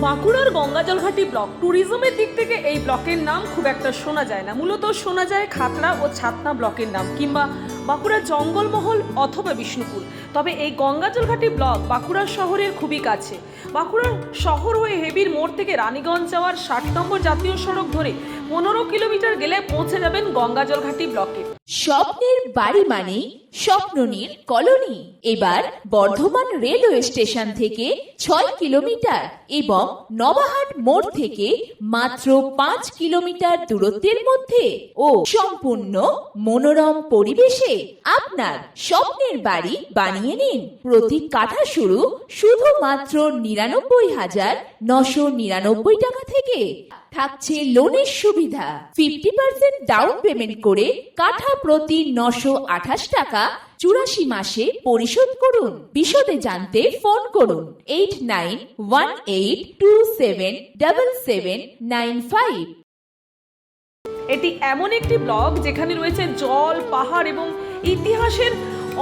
বাঁকুড়ার গঙ্গাজলঘাটি ব্লক ট্যুরিজমের দিক থেকে এই ব্লকের নাম খুব একটা শোনা যায় না। মূলত শোনা যায় খাতড়া ও ছাতনা ব্লকের নাম কিংবা বাঁকুড়া জঙ্গলমহল অথবা বিষ্ণুপুর। তবে এই গঙ্গাজলঘাটি ব্লক বাঁকুড়া শহরের খুবই কাছে। বাঁকুড়া শহর হয়ে হেবির মোড় থেকে রানীগঞ্জ যাওয়ার ষাট নম্বর জাতীয় সড়ক ধরে পনেরো কিলোমিটার গেলে পৌঁছে যাবেন গঙ্গাজলঘাটি ব্লকে। স্বপ্নের বাড়ি মানে স্বপ্ননীর কলোনি। এবার বর্ধমান রেলওয়ে স্টেশন থেকে ছয় কিলোমিটার এবং নবাহাট মোড় থেকে মাত্র পাঁচ কিলোমিটার দূরত্বের মধ্যে ও সম্পূর্ণ মনোরম পরিবেশে আপনার স্বপ্নের বাড়ি বানিয়ে নিন। প্রতি কাঠা শুরু শুধুমাত্র নিরানব্বই হাজার নশো নিরানব্বই টাকা থেকে। থাকছে লোনের সুবিধা। ফিফটি পার্সেন্ট ডাউন পেমেন্ট করে কাঠা প্রতি নশো আঠাশ টাকা চুরাশি মাসে পরিশোধ করুন। বিশদে জানতে ফোন করুন। Eight nine one eight two seven double seven nine five. এটি এমন একটি ব্লক যেখানে রয়েছে জল, পাহাড় এবং ইতিহাসের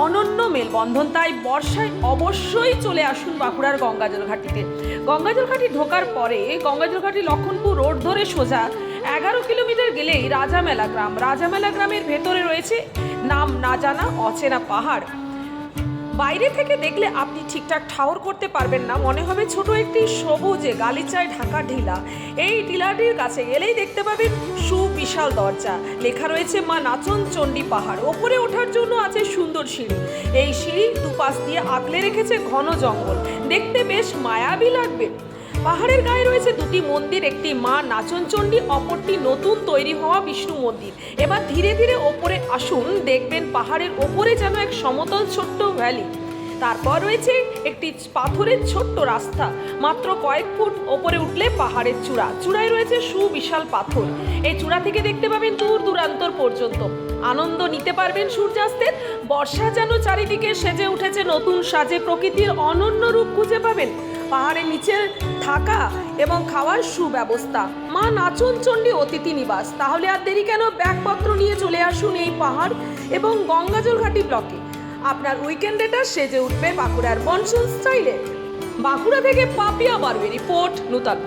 অনন্য মেলবন্ধন। তাই বর্ষায় অবশ্যই চলে আসুন বাঁকুড়ার গঙ্গাজল ঘাটিতে। গঙ্গাজল ঘাটি ঢোকার পরে গঙ্গাজল ঘাটি লক্ষণপুর রোড ধরে সোজা এগারো কিলোমিটার গেলেই রাজামেলা গ্রাম। রাজামেলা গ্রামের ভেতরে রয়েছে নাম না জানা অচেনা পাহাড়। বাইরে থেকে দেখলে আপনি ঠিকঠাক ঠাউর করতে পারবেন না। মনে হবে ছোট একটি সবুজে গালিচায় ঢাকা ঢিলা। এই টিলাটির কাছে গেলেই দেখতে পাবেন সুবিশাল দরজা। লেখা রয়েছে, মা নাচন চণ্ডী পাহাড়। ওপরে ওঠার জন্য আছে সুন্দর সিঁড়ি। এই সিঁড়ি দুপাশ দিয়ে আঁকলে রেখেছে ঘন জঙ্গল। দেখতে বেশ মায়াবী লাগবে। পাহাড়ের গায়ে রয়েছে দুটি মন্দির, একটি মা নাচনচণ্ডী, অপরটি নতুন তৈরি হওয়া বিষ্ণু মন্দির। এবার ধীরে ধীরে ওপরে আসুন, দেখবেন পাহাড়ের ওপরে যেন এক সমতল ছোট্ট ভ্যালি। তারপর রয়েছে একটি পাথরের ছোট্ট রাস্তা। মাত্র কয়েক ফুট ওপরে উঠলে পাহাড়ের চূড়া। চূড়ায় রয়েছে সুবিশাল পাথর। এই চূড়া থেকে দেখতে পাবেন দূর দূরান্তর পর্যন্ত। আনন্দ নিতে পারবেন সূর্যাস্তের। বর্ষা যেন চারিদিকে সেজে উঠেছে নতুন সাজে। প্রকৃতির অনন্য রূপ খুঁজে পাবেন। পাহাড়ের নিচে থাকা এবং খাওয়ার সুব্যবস্থা। মা নাচন চণ্ডী অতিথি নিবাস। তাহলে আর দেরি কেন? ব্যাগপত্র নিয়ে চলে আসুন এই পাহাড় এবং গঙ্গাজল ঘাটি ব্লকে। আপনার উইকেন্ডেটা সেজে উঠবে বাঁকুড়ার বনসন স্টাইলে। বাঁকুড়া থেকে পাপিয়া বারবে, রিপোর্ট, নূতন।